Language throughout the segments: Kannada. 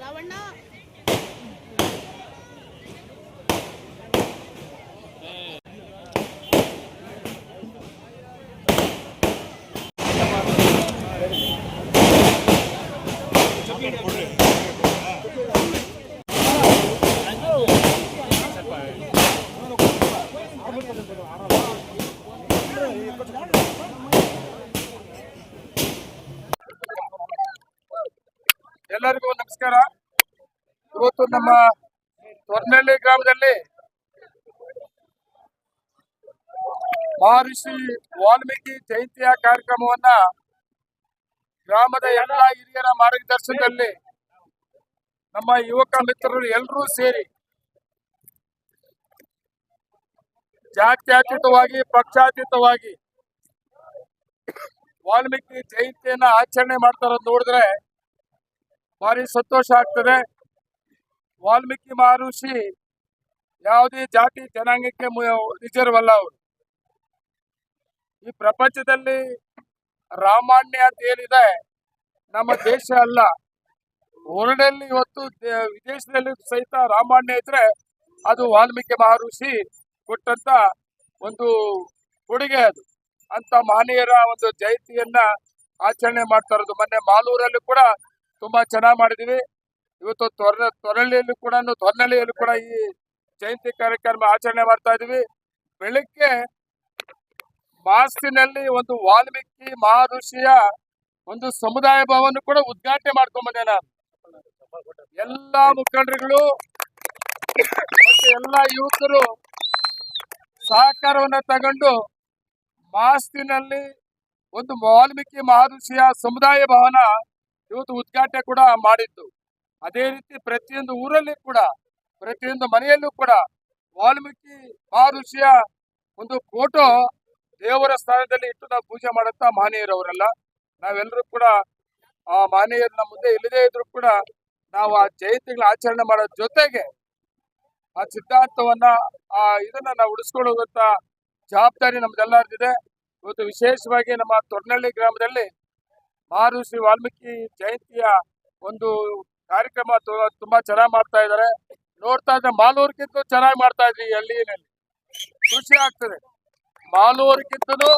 ರಾವಣ್ಣ ಎಲ್ಲರಿಗೂ ನಮಸ್ಕಾರ. ಇವತ್ತು ನಮ್ಮ ತೊರ್ನಳ್ಳಿ ಗ್ರಾಮದಲ್ಲಿ ಮಹರ್ಷಿ ವಾಲ್ಮೀಕಿ ಜಯಂತಿಯ ಕಾರ್ಯಕ್ರಮವನ್ನ ಗ್ರಾಮದ ಎಲ್ಲ ಹಿರಿಯರ ಮಾರ್ಗದರ್ಶನದಲ್ಲಿ ನಮ್ಮ ಯುವಕ ಮಿತ್ರರು ಎಲ್ಲರೂ ಸೇರಿ ಜಾತ್ಯತೀತವಾಗಿ, ಪಕ್ಷಾತೀತವಾಗಿ ವಾಲ್ಮೀಕಿ ಜಯಂತಿಯನ್ನ ಆಚರಣೆ ಮಾಡ್ತಾರ ನೋಡಿದ್ರೆ ಭಾರಿ ಸಂತೋಷ ಆಗ್ತದೆ. ವಾಲ್ಮೀಕಿ ಮಹರ್ಷಿ ಯಾವುದೇ ಜಾತಿ ಜನಾಂಗಕ್ಕೆ ರಿಸರ್ವ್ ಅಲ್ಲ ಅವರು. ಈ ಪ್ರಪಂಚದಲ್ಲಿ ರಾಮಾನ್ಯ ಅಂತ ಏನಿದೆ, ನಮ್ಮ ದೇಶ ಅಲ್ಲ. ಹೊರಡಲ್ಲಿ ಇವತ್ತು ವಿದೇಶದಲ್ಲಿ ಸಹಿತ ರಾಮಾನ್ಯ ಇದ್ರೆ ಅದು ವಾಲ್ಮೀಕಿ ಮಹರ್ಷಿ ಕೊಟ್ಟಂತ ಒಂದು ಕೊಡುಗೆ ಅದು. ಅಂತ ಮಹನೀಯರ ಒಂದು ಜಯಂತಿಯನ್ನ ಆಚರಣೆ ಮಾಡ್ತಾ ಇರೋದು. ಮೊನ್ನೆ ಮಾಲೂರಲ್ಲಿ ಕೂಡ ತುಂಬಾ ಚೆನ್ನಾಗಿ ಮಾಡಿದೀವಿ. ಇವತ್ತು ತೊರ ತೊರಳಿಯಲ್ಲಿ ಕೂಡ, ತೊರ್ನಳ್ಳಿಯಲ್ಲಿ ಕೂಡ ಈ ಜಯಂತಿ ಕಾರ್ಯಕ್ರಮ ಆಚರಣೆ ಮಾಡ್ತಾ ಇದೀವಿ. ಬೆಳಿಗ್ಗೆ ಮಾಸ್ತಿನಲ್ಲಿ ಒಂದು ವಾಲ್ಮೀಕಿ ಮಹರ್ಷಿಯ ಒಂದು ಸಮುದಾಯ ಭವನ ಕೂಡ ಉದ್ಘಾಟನೆ ಮಾಡ್ಕೊಂಡ್ ಬಂದೆ ನಾನು. ಎಲ್ಲಾ ಮುಖಂಡರುಗಳು ಮತ್ತೆ ಎಲ್ಲಾ ಯುವಕರು ಸಹಕಾರವನ್ನ ತಗೊಂಡು ಮಾಸ್ತಿನಲ್ಲಿ ಒಂದು ವಾಲ್ಮೀಕಿ ಮಹರ್ಷಿಯ ಸಮುದಾಯ ಭವನ ಇವತ್ತು ಉದ್ಘಾಟನೆ ಕೂಡ ಮಾಡಿದ್ದು. ಅದೇ ರೀತಿ ಪ್ರತಿಯೊಂದು ಊರಲ್ಲಿ ಕೂಡ, ಪ್ರತಿಯೊಂದು ಮನೆಯಲ್ಲೂ ಕೂಡ ವಾಲ್ಮೀಕಿ ಮಹರ್ಷಿಯ ಒಂದು ಫೋಟೋ ದೇವರ ಸ್ಥಾನದಲ್ಲಿ ಇಟ್ಟು ನಾವು ಪೂಜೆ ಮಾಡಂತ ಮಹನೀಯರವರೆಲ್ಲ. ನಾವೆಲ್ಲರೂ ಕೂಡ ಆ ಮಹನೀಯರನ್ನ ಮುಂದೆ ಇಲ್ಲದೇ ಇದ್ರು ಕೂಡ ನಾವು ಆ ಜಯಂತಿಗಳ ಆಚರಣೆ ಮಾಡೋ ಜೊತೆಗೆ ಆ ಸಿದ್ಧಾಂತವನ್ನ, ಆ ಇದನ್ನ ನಾವು ಉಳಿಸ್ಕೊಂಡು ಹೋಗುವಂತ ಜವಾಬ್ದಾರಿ ನಮ್ದೆಲ್ಲರದಿದೆ ಇವತ್ತು ವಿಶೇಷವಾಗಿ ನಮ್ಮ ತೊರ್ನಳ್ಳಿ ಗ್ರಾಮದಲ್ಲಿ ಮಹರ್ಷಿ ವಾಲ್ಮೀಕಿ ಜಯಂತಿಯ ಒಂದು ಕಾರ್ಯಕ್ರಮ ತುಂಬಾ ಚೆನ್ನಾಗಿ ಮಾಡ್ತಾ ಇದ್ದಾರೆ ನೋಡ್ತಾ ಇದ್ರೆ ಮಾಲೂರ್ಗಿಂತ ಚೆನ್ನಾಗಿ ಮಾಡ್ತಾ ಇದ್ರಿ ಅಲ್ಲಿ ಖುಷಿ ಆಗ್ತದೆ. ಮಾಲೂರ್ಗಿಂತನೂ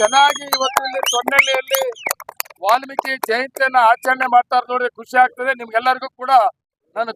ಚೆನ್ನಾಗಿ ಇವತ್ತು ಇಲ್ಲಿ ತೊನ್ನಳ್ಳಿಯಲ್ಲಿ ವಾಲ್ಮೀಕಿ ಜಯಂತಿಯನ್ನ ಆಚರಣೆ ಮಾಡ್ತಾರೆ ನೋಡಿ ಖುಷಿ ಆಗ್ತದೆ. ನಿಮ್ಗೆಲ್ಲರಿಗೂ ಕೂಡ ನಾನು